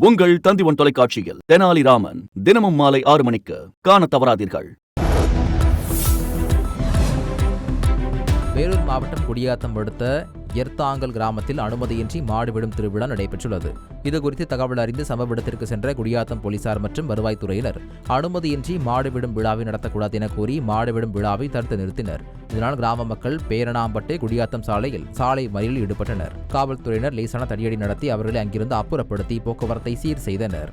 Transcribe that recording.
உங்கள் தந்திவன் தொலைக்காட்சியில் தெனாலிராமன் தினமும் மாலை ஆறு மணிக்கு காணத் தவறாதீர்கள். வேலூர் மாவட்டம் குடியாத்தம் அடுத்த எர்த்தாங்கல் கிராமத்தில் அனுமதியின்றி மாடு விடும் திருவிழா நடைபெற்றுள்ளது இதுகுறித்து தகவல் அறிந்து சம்பவ இடத்திற்கு சென்ற குடியாத்தம் போலீசார் மற்றும் வருவாய்த்துறையினர் அனுமதியின்றி மாடு விடும் விழாவை நடத்தக்கூடாது என கூறி மாடு விடும் விழாவை தடுத்து நிறுத்தினர் இதனால் கிராம மக்கள் பேரணாம்பட்டு குடியாத்தம் சாலையில் சாலை மறியலில் ஈடுபட்டனர் காவல்துறையினர் லேசான தடியடி நடத்தி அவர்களை அங்கிருந்து அப்புறப்படுத்தி போக்குவரத்தை சீர் செய்தனர்